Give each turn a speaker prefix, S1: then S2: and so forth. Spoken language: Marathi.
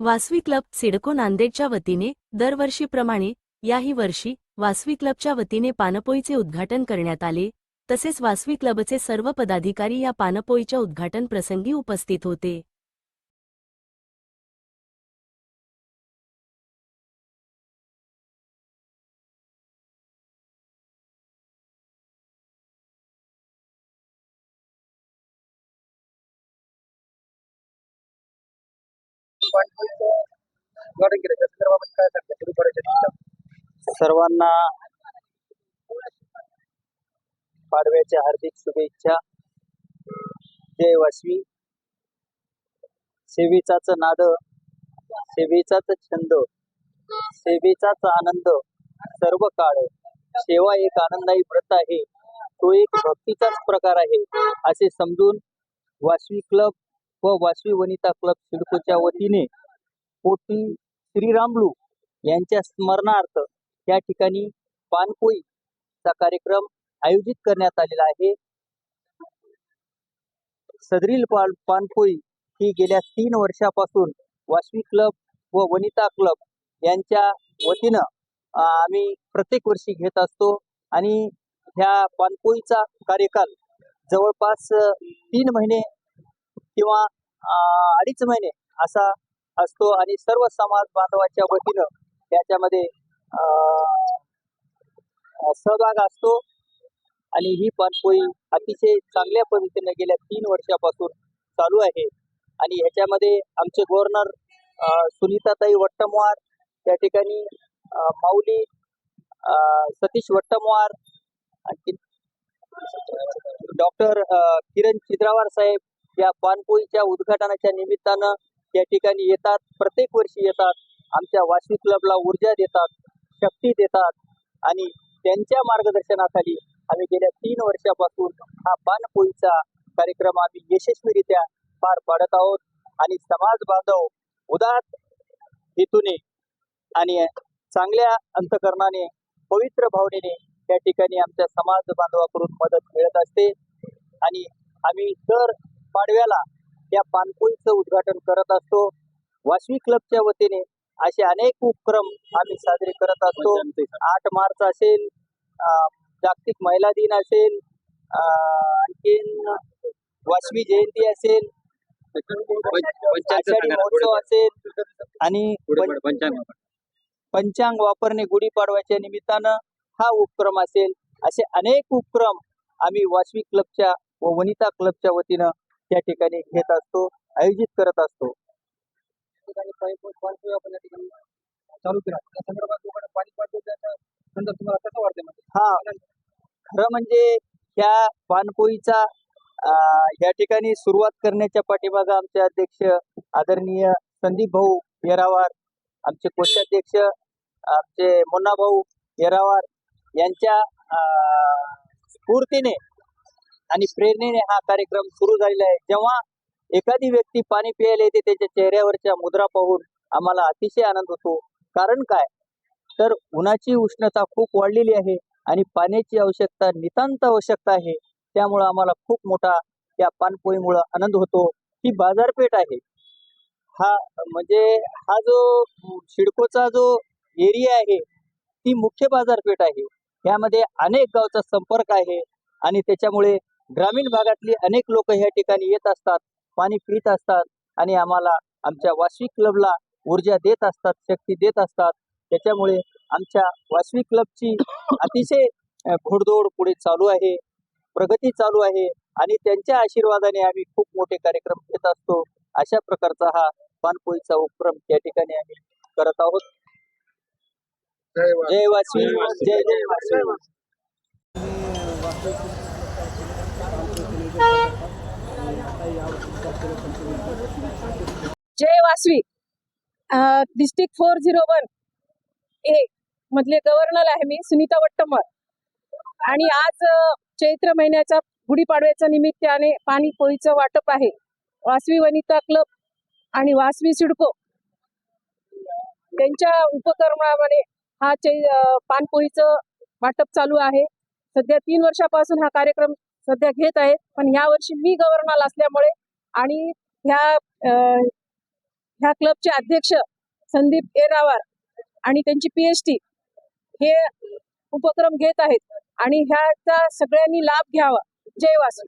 S1: वासवी क्लब सिडको नांदेडच्या वतीने दरवर्षीप्रमाणे याही वर्षी वासवी क्लबच्या वतीने पानपोईचे उद्घाटन करण्यात आले. तसेच वासवी क्लबचे सर्व पदाधिकारी या पानपोईच्या उद्घाटन प्रसंगी उपस्थित होते.
S2: सर्वांना पाडव्याच्या हार्दिक शुभेच्छा. जय वासवी. सेवेचाच नाद सेवेचाच छंद सेवेचाच आनंद सर्व काळ. सेवा एक आनंदायी व्रत आहे. तो एक भक्तीचाच प्रकार आहे असे समजून वासवी क्लब व वासवी वनिता क्लब सिडकोच्या वतीने पोटी श्रीरामलू यांच्या स्मरणार्थ या ठिकाणी पानपोईचा कार्यक्रम आयोजित करण्यात आलेला आहे. सदरील पान पानपोई ही गेल्या तीन वर्षापासून वासवी क्लब व वनिता क्लब यांच्या वतीनं आम्ही प्रत्येक वर्षी घेत असतो आणि ह्या पानपोईचा कार्यकाल जवळपास तीन महिने किंवा अडीच महिने असा असतो आणि सर्व समाज बांधवाच्या वतीनं त्याच्यामध्ये अं, सहभाग असतो. आणि ही पाणपोळी अतिशय चांगल्या पद्धतीने गेल्या तीन वर्षापासून चालू आहे. आणि ह्याच्यामध्ये आमचे गव्हर्नर सुनीताताई वट्टमवार त्या ठिकाणी माऊली अं, सतीश वट्टमवार आणखी डॉक्टर किरण चिद्रावार साहेब या पानपोईच्या उद्घाटनाच्या निमित्तानं या ठिकाणी येतात. प्रत्येक वर्षी येतात. आमच्या वाशी क्लबला ऊर्जा देतात शक्ती देतात आणि त्यांच्या मार्गदर्शनाखाली आम्ही गेल्या तीन वर्षापासून हा पानपोईचा कार्यक्रम आम्ही यशस्वीरित्या पार पाडत आहोत आणि समाज बांधव उदात हेतूने आणि चांगल्या अंतकरणाने पवित्र भावनेने त्या ठिकाणी आमच्या समाज बांधवाकडून मदत मिळत असते आणि आम्ही दर पाडव्याला या पानपोईचं उद्घाटन करत असतो. वासवी क्लबच्या वतीने असे अनेक उपक्रम आम्ही साजरे करत असतो. आठ मार्च असेल जागतिक महिला दिन असेल आणखीन वासवी जयंती असेल महोत्सव असेल आणि पंचांग वापरणे गुढीपाडव्याच्या निमित्तानं हा उपक्रम असेल. असे अनेक उपक्रम आम्ही वासवी क्लबच्या व वनिता क्लबच्या वतीनं त्या ठिकाणी घेत असतो आयोजित करत असतो.
S3: म्हणजे?
S2: हा. खरं म्हणजे ह्या पानपोईचा अं, या ठिकाणी सुरुवात करण्याच्या पाठीमागं आमचे अध्यक्ष आदरणीय संदीप भाऊ येरावार आमचे कोषाध्यक्ष आमचे मुन्ना भाऊ येरावार यांच्या अं, स्फूर्तीने आणि प्रेरणेने हा कार्यक्रम सुरू झालेला आहे. जेव्हा एखादी व्यक्ती पाणी प्यायला येते त्याच्या चेहऱ्यावरच्या मुद्रा पाहून आम्हाला अतिशय आनंद होतो. कारण काय? तर उन्हाची उष्णता खूप वाढलेली आहे आणि पाण्याची आवश्यकता नितांत आवश्यकता आहे. त्यामुळं आम्हाला खूप मोठा या पानपोईमुळं आनंद होतो. ही बाजारपेठ आहे. हा म्हणजे हा जो शिडकोचा जो एरिया आहे ती मुख्य बाजारपेठ आहे. यामध्ये अनेक गावचा संपर्क आहे आणि त्याच्यामुळे ग्रामीण भागातली अनेक लोक ह्या ठिकाणी येत असतात पाणी पित असतात आणि आम्हाला आमच्या वासवी क्लबला ऊर्जा देत असतात शक्ती देत असतात. त्याच्यामुळे आमच्या वासवी क्लबची अतिशय घोडदौड पुढे चालू आहे प्रगती चालू आहे आणि त्यांच्या आशीर्वादाने आम्ही खूप मोठे कार्यक्रम घेत असतो. अशा प्रकारचा हा पानपोईचा उपक्रम या ठिकाणी आम्ही करत आहोत.
S3: जय वा-
S2: जय जय वासवी.
S4: जय Vasavi. District four zero one A मधले गव्हर्नर आहे मी सुनीता वट्टमर आणि आज चैत्र महिन्याच्या गुढीपाडव्याच्या निमित्ताने पाणी पोळीचं वाटप आहे. वासवी वनिता क्लब आणि वासवी सिडको त्यांच्या उपक्रमामध्ये हा चै पानपोळीचं वाटप चालू आहे. सध्या तीन वर्षापासून हा कार्यक्रम सध्या घेत आहे पण ह्या वर्षी मी गव्हर्नर असल्यामुळे आणि ह्या अ, ह्या क्लबचे अध्यक्ष संदीप एरावार आणि त्यांची पीएचडी हे उपक्रम घेत आहेत. आणि ह्याचा सगळ्यांनी लाभ घ्यावा. जय वासू.